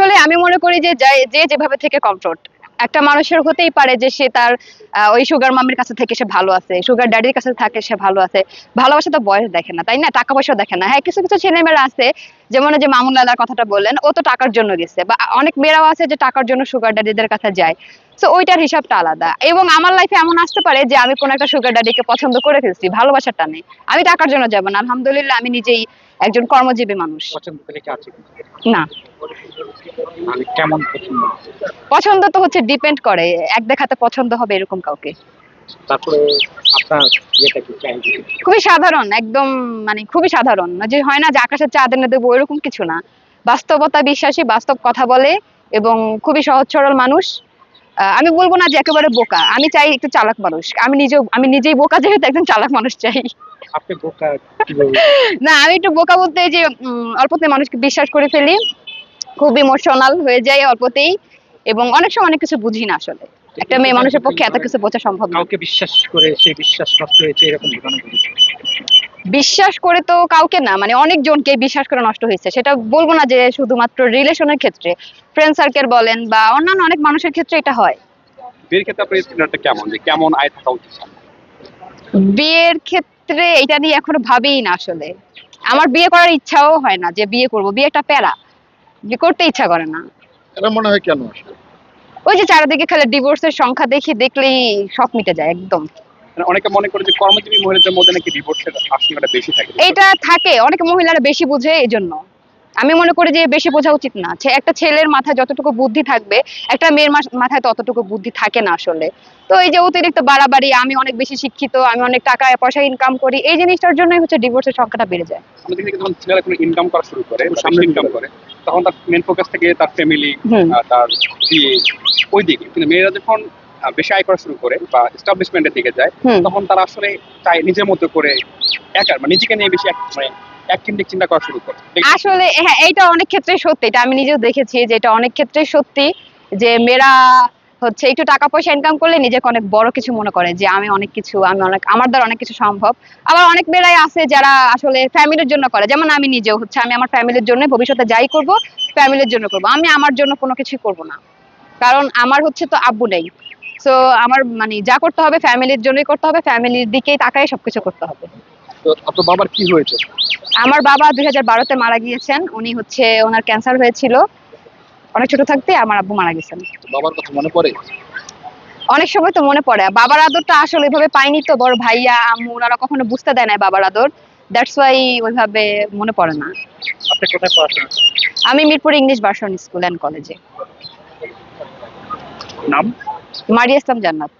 আসলে আমি মনে করি যে যে যেভাবে থেকে কমফোর্ট একটা মানুষের হতেই পারে যে সে তার ওই সুগার মামির কাছে থেকে সে ভালো আছে সুগার ড্যাডির কাছে থাকে সে ভালো আছে। ভালোবাসা তো বয়স দেখে না তাই না? টাকা পয়সা দেখে না। হ্যাঁ কিছু কিছু ছেলেমেয়েরা আছে যেমন যে মামুন লালার কথাটা বললেন ও তো টাকার জন্য গেছে। বা অনেক মেয়েরাও আছে যে টাকার জন্য সুগার ড্যাডিদের কাছে যায়। তো ওইটার হিসাবটা আলাদা। এবং আমার লাইফে এমন আসতে পারে যে আমি কোনো একটা সুগার ড্যাডিকে পছন্দ করে ফেলছি ভালোবাসার টানে আমি টাকার জন্য যাব না আলহামদুলিল্লাহ আমি নিজেই একজন কর্মজীবী মানুষ। না। মানে কেমন পছন্দ? পছন্দ তো হচ্ছে ডিপেন্ড করে এক দেখাতে পছন্দ হবে এরকম কাউকে। তারপরে আপনার ইয়েটা কি চাই খুবই সাধারণ একদম মানে খুবই সাধারণ। যে হয় না যে আকাশের চাঁদ এনে দেবো এরকম কিছু না। বাস্তবতা বিশ্বাসী বাস্তব কথা বলে এবং খুবই সহজ সরল মানুষ। আমি বলব না যে একেবারে বোকা। আমি চাই একটু চালাক মানুষ। আমি নিজেও আমি নিজেই বোকা যেহেতু একজন চালাক মানুষ চাই। আপনি বোকা না আমি একটু বোকা বলতে যে অল্পতে মানুষকে বিশ্বাস করে ফেলি। খুব ইমোশনাল হয়ে যায় অল্পতেই এবং অনেক সময় অনেক কিছু বুঝি না আসলে। একটা মেয়ে মানুষের পক্ষে এত কিছু বোঝা সম্ভব না। কাউকে বিশ্বাস করে সেই বিশ্বাস নষ্ট হয়েছে এরকম ঘটনা বিশ্বাস করে তো কাউকে না মানে অনেকজনকে বিশ্বাস করে নষ্ট হয়েছে। সেটা বলব না যে শুধুমাত্র রিলেশনের ক্ষেত্রে। ফ্রেন্ড সার্কেল বলেন বা অন্যান্য অনেক মানুষের ক্ষেত্রে এটা হয়। বিয়ের ক্ষেত্রে আপনার স্ট্যান্ডার্ডটা কেমন? যে কেমন আয় থাকা উচিত বিয়ের ক্ষেত্রে এটা নিয়ে এখনও ভাবিই না আসলে। আমার বিয়ে করার ইচ্ছাও হয় না যে বিয়ে করব। বিয়ে একটা প্যারা। বিয়ে করতে ইচ্ছা করে না। এটা মনে হয় কেন আসলে ওই যে চারিদিকে খালি ডিভোর্সের সংখ্যা দেখি দেখলেই সব মিটে যায় একদম। মানে অনেকে মনে করে যে কর্মজীবী মহিলাদের মধ্যে নাকি ডিভোর্সের আশঙ্কাটা বেশি থাকে। এটা থাকে অনেক মহিলারা বেশি বুঝে এই জন্য আমি মনে করি যে বেশি বোঝা উচিত না। একটা ছেলের মাথায় যতটুকু বুদ্ধি থাকবে একটা মেয়ের মাথায় ততটুকু বুদ্ধি থাকে না আসলে। তো এই যে অতিরিক্ত বাড়াবাড়ি আমি অনেক বেশি শিক্ষিত আমি অনেক টাকা পয়সা ইনকাম করি এই জিনিসটার জন্যই হচ্ছে ডিভোর্সের সংখ্যাটা বেড়ে যায়। আমাদের দিকে যখন ছেলেরা কোনো ইনকাম করা শুরু করে সামনে ইনকাম করে তখন তার মেন ফোকাস থেকে তার ফ্যামিলি তার বিয়ে ওই দিকে। কিন্তু মেয়েরা যখন বেশি আয় করা শুরু করে বা এস্টাবলিশমেন্টের দিকে যায় তখন তারা আসলে চায় নিজের মতো করে একা মানে নিজেকে নিয়ে বেশি এক- মানে আসলে হ্যাঁ অনেক ক্ষেত্রে সত্যি। এটা আমি নিজেও দেখেছি যে এটা অনেক ক্ষেত্রে সত্যি যে মেয়েরা হচ্ছে একটু টাকা পয়সা ইনকাম করলে নিজেকে অনেক বড় কিছু মনে করে যে আমি অনেক কিছু, আমি অনেক আমার দ্বারা অনেক কিছু সম্ভব। আবার অনেক মেয়েরাই আছে যারা আসলে ফ্যামিলির জন্য করে। যেমন আমি নিজেও হচ্ছে, আমি আমার ফ্যামিলির জন্য ভবিষ্যতে যাই করব ফ্যামিলির জন্য করব। আমি আমার জন্য কোনো কিছু করব না। কারণ আমার হচ্ছে তো আব্বু নেই। তো আমার মানে যা করতে হবে ফ্যামিলির জন্যই করতে হবে। ফ্যামিলির দিকেই তাকাই সবকিছু করতে হবে। তো আপনার বাবার কি হয়েছে? আমার বাবা দুই হাজার বারোতে মারা গিয়েছেন। উনি হচ্ছে ওনার ক্যান্সার হয়েছিল। অনেক ছোট থাকতে আমার আব্বু মারা গেছেন। বাবার কথা মনে পড়ে? অনেক সময় তো মনে পড়ে। বাবার আদরটা আসলে ওইভাবে পাইনি তো বড় ভাইয়া আম্মু ওনারা কখনো বুঝতে দেয় না বাবার আদর। দ্যাটস ওয়াই ওইভাবে মনে পড়ে না। আপনি কোথায় পড়াশোনা? আমি Mirpur English version school and কলেজে নাম? মারিয়া ইসলাম জান্নাত।